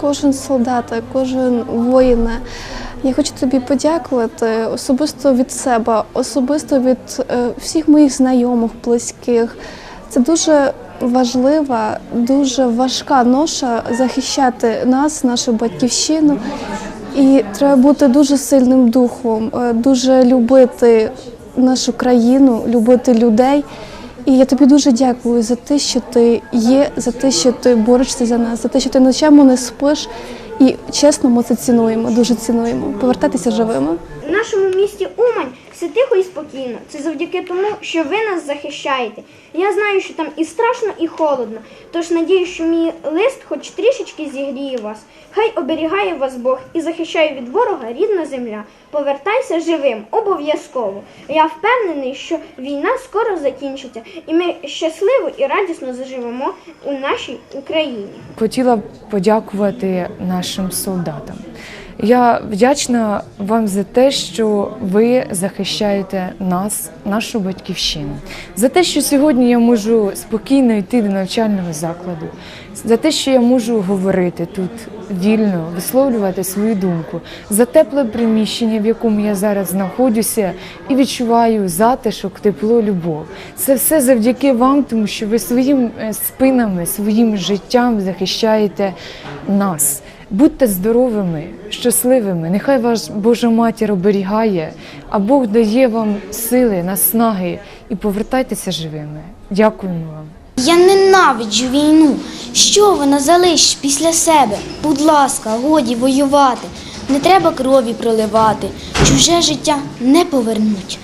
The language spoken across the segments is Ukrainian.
кожен солдат, кожен воїн. Я хочу тобі подякувати особисто від себе, особисто від е, всіх моїх знайомих, близьких. Це дуже важлива, дуже важка ноша захищати нас, нашу батьківщину. І треба бути дуже сильним духом, е, дуже любити нашу країну, любити людей. І я тобі дуже дякую за те, що ти є, за те, що ти борешся за нас, за те, що ти ночами не спиш. І чесно, ми це цінуємо, дуже цінуємо. Повертатися живими. В нашому місті Умань все тихо і спокійно. Це завдяки тому, що ви нас захищаєте. Я знаю, що там і страшно, і холодно. Тож надію, що мій лист хоч трішечки зігріє вас. Хай оберігає вас Бог і захищає від ворога рідна земля. Повертайся живим, обов'язково. Я впевнений, що війна скоро закінчиться, і ми щасливо і радісно заживемо у нашій Україні. Хотіла б подякувати нашим солдатам. Я вдячна вам за те, що ви захищаєте нас, нашу батьківщину, за те, що сьогодні я можу спокійно йти до навчального закладу, за те, що я можу говорити тут вільно, висловлювати свою думку, за тепле приміщення, в якому я зараз знаходжуся, і відчуваю затишок, тепло, любов. Це все завдяки вам, тому що ви своїм е, спинами, своїм життям захищаєте нас. Будьте здоровими, щасливими. Нехай вас Божа матір оберігає, а Бог дає вам сили, наснаги і повертайтеся живими. Дякуємо вам. Я ненавиджу війну. Що вона залишить після себе? Будь ласка, годі воювати. Не треба крові проливати. Чуже життя не повернуть.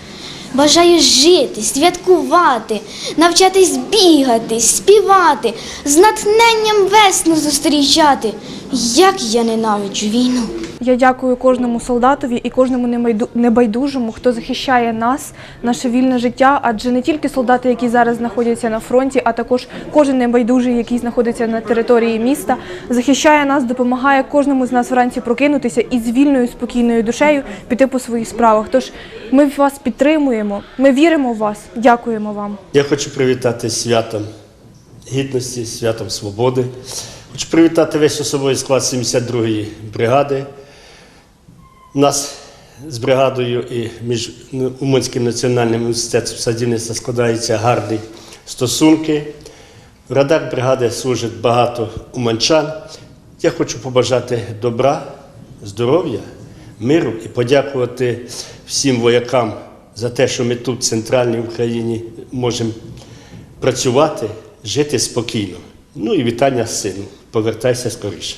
Бажаю жити, святкувати, навчатись бігати, співати, з натхненням весну зустрічати. Як я ненавиджу війну. Я дякую кожному солдатові і кожному небайдужому, хто захищає нас, наше вільне життя. Адже не тільки солдати, які зараз знаходяться на фронті, а також кожен небайдужий, який знаходиться на території міста, захищає нас, допомагає кожному з нас вранці прокинутися і з вільною спокійною душею піти по своїх справах. Тож ми вас підтримуємо, ми віримо в вас. Дякуємо вам. Я хочу привітати святом гідності, святом свободи. Хочу привітати весь особовий склад 72-ї бригади. У нас з бригадою і між Уманським національним університетом садівництва складаються гарні стосунки. В радах бригади служить багато уманчан. Я хочу побажати добра, здоров'я, миру і подякувати всім воякам за те, що ми тут, в центральній Україні, можемо працювати, жити спокійно. Ну і вітання сину. Повертайся скоріше.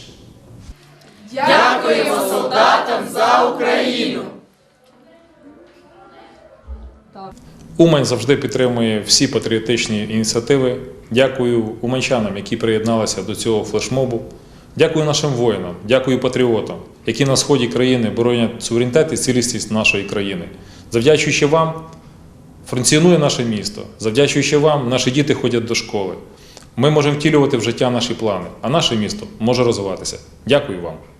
Умань завжди підтримує всі патріотичні ініціативи. Дякую уманчанам, які приєдналися до цього флешмобу. Дякую нашим воїнам, дякую патріотам, які на сході країни боронять суверенітет і цілісність нашої країни. Завдячуючи вам, функціонує наше місто. Завдячуючи вам, наші діти ходять до школи. Ми можемо втілювати в життя наші плани, а наше місто може розвиватися. Дякую вам.